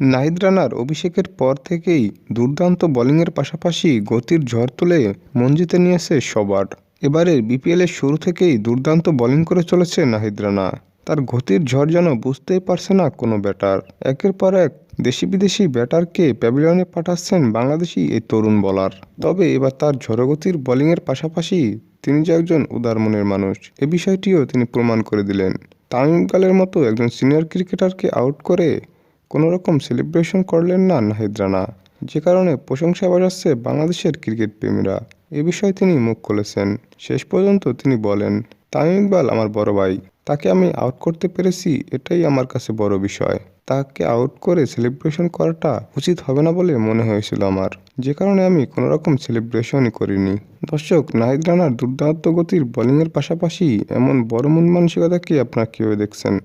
নাহিদ রানার অভিষেকের পর থেকেই দুর্দান্ত বোলিংয়ের পাশাপাশি গতির ঝড় তুলে মঞ্জিতে জিতে নিয়েছে সবার। এবারের বিপিএলের শুরু থেকেই দুর্দান্ত বোলিং করে চলেছে নাহিদ রানা। তার গতির ঝড় যেন বুঝতেই পারছে না কোনো ব্যাটার। একের পর এক দেশি বিদেশি ব্যাটারকে প্যাভিলিয়নে পাঠাচ্ছেন বাংলাদেশি এই তরুণ বোলার। তবে এবার তার ঝড়গতির বোলিংয়ের পাশাপাশি তিনি যে একজন উদার মনের মানুষ, এ বিষয়টিও তিনি প্রমাণ করে দিলেন। তামিম ইকবালের মতো একজন সিনিয়র ক্রিকেটারকে আউট করে কোনো রকম সেলিব্রেশন করলেন না নাহিদ রানা। যে কারণে প্রশংসা বাজাচ্ছে বাংলাদেশের ক্রিকেট প্রেমীরা। এ বিষয়ে তিনি মুখ খুলেছেন। শেষ পর্যন্ত তিনি বলেন, তামিম ইকবাল আমার বড় ভাই। তাকে আমি আউট করতে পেরেছি, এটাই আমার কাছে বড় বিষয়। তাকে আউট করে সেলিব্রেশন করাটা উচিত হবে না বলে মনে হয়েছিল আমার। যে কারণে আমি কোনো রকম সেলিব্রেশনই করিনি। দর্শক, নাহিদ রানার দুর্দান্ত গতির বোলিংয়ের পাশাপাশি এমন বড় মন মানসিকতাকে আপনারা কীভাবে দেখছেন?